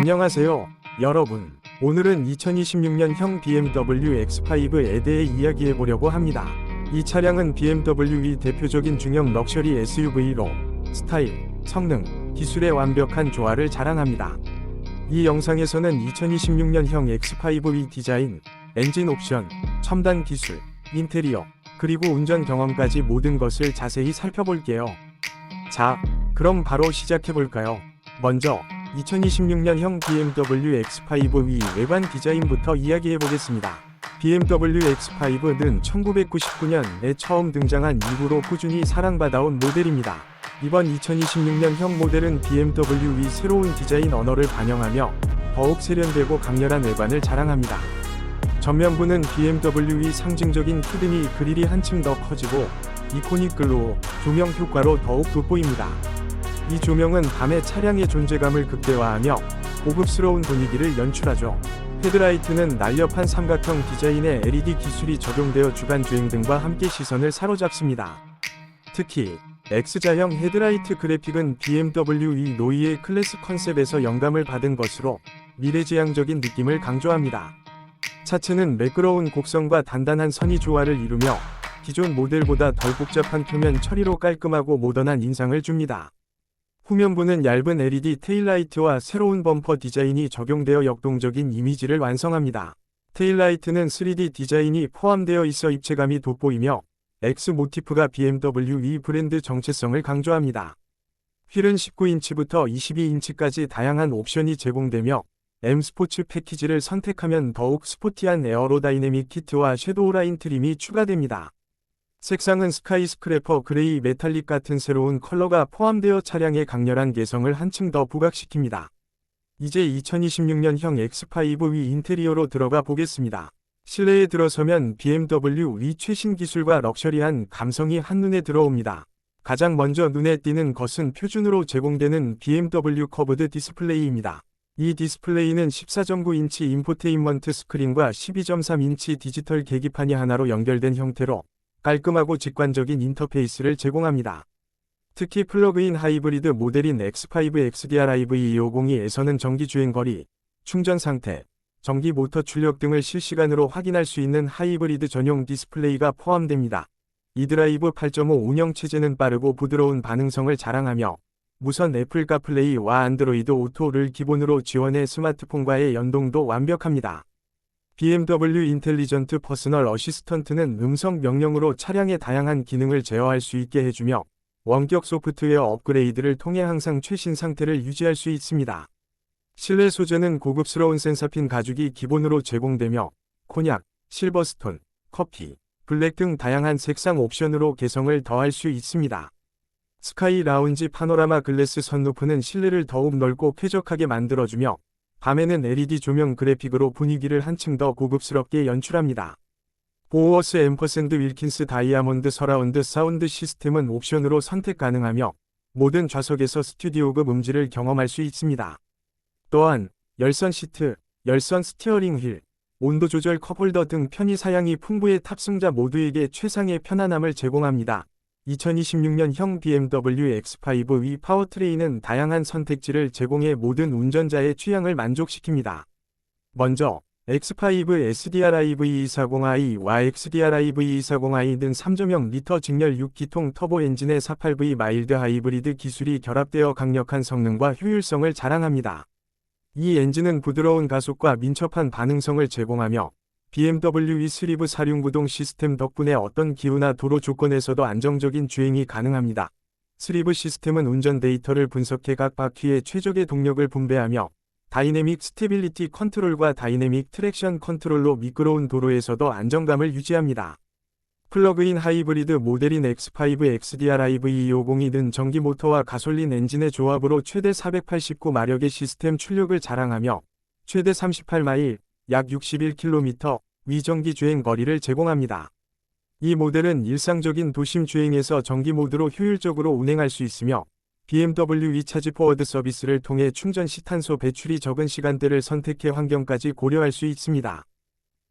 안녕하세요, 여러분. 오늘은 2026년형 BMW X5에 대해 이야기해 보려고 합니다. 이 차량은 BMW의 대표적인 중형 럭셔리 SUV로 스타일, 성능, 기술의 완벽한 조화를 자랑합니다. 이 영상에서는 2026년형 X5의 디자인, 엔진 옵션, 첨단 기술, 인테리어, 그리고 운전 경험까지 모든 것을 자세히 살펴볼게요. 자, 그럼 바로 시작해 볼까요? 먼저 2026년형 BMW X5의 외관 디자인부터 이야기해 보겠습니다. BMW X5는 1999년에 처음 등장한 이후로 꾸준히 사랑받아온 모델입니다. 이번 2026년형 모델은 BMW의 새로운 디자인 언어를 반영하며 더욱 세련되고 강렬한 외관을 자랑합니다. 전면부는 BMW의 상징적인 키드니 그릴이 한층 더 커지고 이코닉 글로우 조명 효과로 더욱 돋보입니다. 이 조명은 밤의 차량의 존재감을 극대화하며 고급스러운 분위기를 연출하죠. 헤드라이트는 날렵한 삼각형 디자인의 LED 기술이 적용되어 주간 주행 등과 함께 시선을 사로잡습니다. 특히 X자형 헤드라이트 그래픽은 BMW의 노이의 클래스 컨셉에서 영감을 받은 것으로 미래지향적인 느낌을 강조합니다. 차체는 매끄러운 곡선과 단단한 선이 조화를 이루며 기존 모델보다 덜 복잡한 표면 처리로 깔끔하고 모던한 인상을 줍니다. 후면부는 얇은 LED 테일라이트와 새로운 범퍼 디자인이 적용되어 역동적인 이미지를 완성합니다. 테일라이트는 3D 디자인이 포함되어 있어 입체감이 돋보이며 X 모티프가 BMW 브랜드 정체성을 강조합니다. 휠은 19인치부터 22인치까지 다양한 옵션이 제공되며 M 스포츠 패키지를 선택하면 더욱 스포티한 에어로다이내믹 키트와 섀도우 라인 트림이 추가됩니다. 색상은 스카이 스크래퍼 그레이 메탈릭 같은 새로운 컬러가 포함되어 차량의 강렬한 개성을 한층 더 부각시킵니다. 이제 2026년형 X5의 인테리어로 들어가 보겠습니다. 실내에 들어서면 BMW 위 최신 기술과 럭셔리한 감성이 한눈에 들어옵니다. 가장 먼저 눈에 띄는 것은 표준으로 제공되는 BMW 커브드 디스플레이입니다. 이 디스플레이는 14.9인치 인포테인먼트 스크린과 12.3인치 디지털 계기판이 하나로 연결된 형태로 깔끔하고 직관적인 인터페이스를 제공합니다. 특히 플러그인 하이브리드 모델인 X5 XDR IV250에서는 전기 주행 거리, 충전 상태, 전기 모터 출력 등을 실시간으로 확인할 수 있는 하이브리드 전용 디스플레이가 포함됩니다. 이드라이브 8.5 운영 체제는 빠르고 부드러운 반응성을 자랑하며 무선 애플 카플레이와 안드로이드 오토를 기본으로 지원해 스마트폰과의 연동도 완벽합니다. BMW 인텔리전트 퍼스널 어시스턴트는 음성 명령으로 차량의 다양한 기능을 제어할 수 있게 해주며 원격 소프트웨어 업그레이드를 통해 항상 최신 상태를 유지할 수 있습니다. 실내 소재는 고급스러운 센서핀 가죽이 기본으로 제공되며 콘약, 실버스톤, 커피, 블랙 등 다양한 색상 옵션으로 개성을 더할 수 있습니다. 스카이 라운지 파노라마 글래스 선루프는 실내를 더욱 넓고 쾌적하게 만들어주며 밤에는 LED 조명 그래픽으로 분위기를 한층 더 고급스럽게 연출합니다. 보어스 앰퍼샌드 윌킨스 다이아몬드 서라운드 사운드 시스템은 옵션으로 선택 가능하며 모든 좌석에서 스튜디오급 음질을 경험할 수 있습니다. 또한 열선 시트, 열선 스티어링 휠, 온도 조절 컵홀더 등 편의 사양이 풍부해 탑승자 모두에게 최상의 편안함을 제공합니다. 2026년형 BMW X5의 파워트레인은 다양한 선택지를 제공해 모든 운전자의 취향을 만족시킵니다. 먼저 X5 SDR-IV240i와 XDR-IV240i 등 3.0L 직렬 6기통 터보 엔진의 48V 마일드 하이브리드 기술이 결합되어 강력한 성능과 효율성을 자랑합니다. 이 엔진은 부드러운 가속과 민첩한 반응성을 제공하며 BMW E3브 사륜구동 시스템 덕분에 어떤 기후나 도로 조건에서도 안정적인 주행이 가능합니다. 스리브 시스템은 운전 데이터를 분석해 각 바퀴에 최적의 동력을 분배하며 다이내믹 스테빌리티 컨트롤과 다이내믹 트랙션 컨트롤로 미끄러운 도로에서도 안정감을 유지합니다. 플러그인 하이브리드 모델인 X5 XDR IV250은 전기 모터와 가솔린 엔진의 조합으로 최대 489마력의 시스템 출력을 자랑하며 최대 38마일, 약 61km 위전기 주행 거리를 제공합니다. 이 모델은 일상적인 도심 주행에서 전기 모드로 효율적으로 운행할 수 있으며 BMW 위차지 포워드 서비스를 통해 충전 시 탄소 배출이 적은 시간대를 선택해 환경까지 고려할 수 있습니다.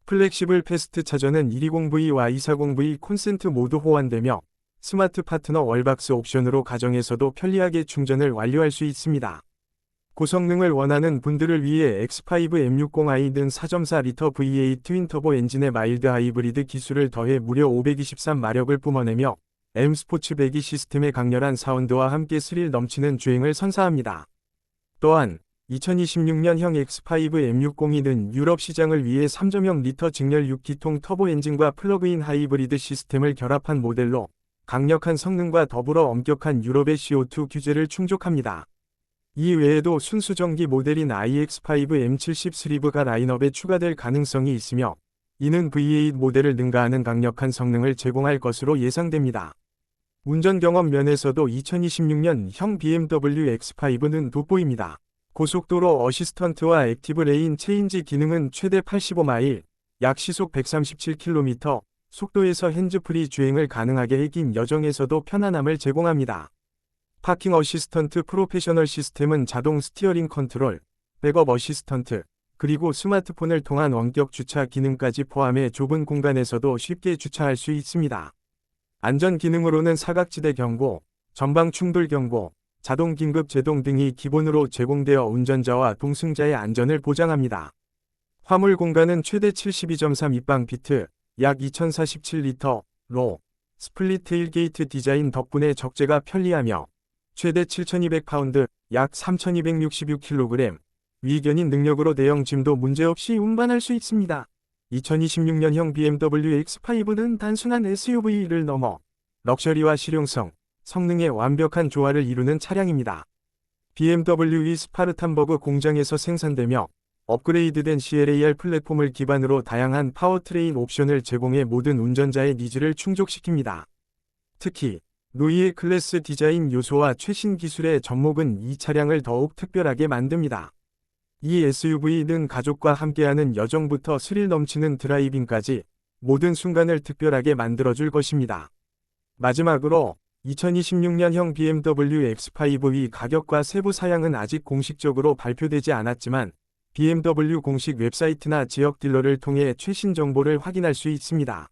플렉시블 패스트 차저는 120V와 240V 콘센트 모두 호환되며 스마트 파트너 월박스 옵션으로 가정에서도 편리하게 충전을 완료할 수 있습니다. 고성능을 원하는 분들을 위해 X5 M60i 등 4.4L V8 트윈터보 엔진의 마일드 하이브리드 기술을 더해 무려 523마력을 뿜어내며 M 스포츠 배기 시스템의 강렬한 사운드와 함께 스릴 넘치는 주행을 선사합니다. 또한 2026년형 X5 M60이는 유럽 시장을 위해 3.0L 직렬 6기통 터보 엔진과 플러그인 하이브리드 시스템을 결합한 모델로 강력한 성능과 더불어 엄격한 유럽의 CO2 규제를 충족합니다. 이 외에도 순수 전기 모델인 iX5 M70 스리브가 라인업에 추가될 가능성이 있으며 이는 V8 모델을 능가하는 강력한 성능을 제공할 것으로 예상됩니다. 운전 경험 면에서도 2026년 형 BMW X5는 돋보입니다. 고속도로 어시스턴트와 액티브 레인 체인지 기능은 최대 85마일, 약 시속 137km, 속도에서 핸즈프리 주행을 가능하게 해긴 여정에서도 편안함을 제공합니다. 파킹 어시스턴트 프로페셔널 시스템은 자동 스티어링 컨트롤, 백업 어시스턴트, 그리고 스마트폰을 통한 원격 주차 기능까지 포함해 좁은 공간에서도 쉽게 주차할 수 있습니다. 안전 기능으로는 사각지대 경고, 전방 충돌 경고, 자동 긴급 제동 등이 기본으로 제공되어 운전자와 동승자의 안전을 보장합니다. 화물 공간은 최대 72.3 입방피트, 약 2047리터로 스플릿 테일 게이트 디자인 덕분에 적재가 편리하며 최대 7200파운드, 약 3266kg, 위견인 능력으로 대형 짐도 문제없이 운반할 수 있습니다. 2026년형 BMW X5는 단순한 SUV를 넘어 럭셔리와 실용성, 성능의 완벽한 조화를 이루는 차량입니다. BMW 스파르탄버그 공장에서 생산되며 업그레이드된 CLAR 플랫폼을 기반으로 다양한 파워트레인 옵션을 제공해 모든 운전자의 니즈를 충족시킵니다. 특히 노이의 클래스 디자인 요소와 최신 기술의 접목은 이 차량을 더욱 특별하게 만듭니다. 이 SUV는 가족과 함께하는 여정부터 스릴 넘치는 드라이빙까지 모든 순간을 특별하게 만들어줄 것입니다. 마지막으로 2026년형 BMW X5의 가격과 세부 사양은 아직 공식적으로 발표되지 않았지만 BMW 공식 웹사이트나 지역 딜러를 통해 최신 정보를 확인할 수 있습니다.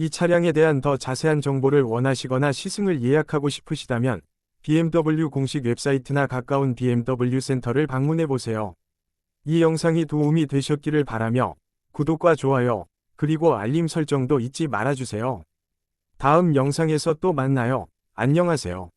이 차량에 대한 더 자세한 정보를 원하시거나 시승을 예약하고 싶으시다면 BMW 공식 웹사이트나 가까운 BMW 센터를 방문해 보세요. 이 영상이 도움이 되셨기를 바라며 구독과 좋아요, 그리고 알림 설정도 잊지 말아주세요. 다음 영상에서 또 만나요. 안녕하세요.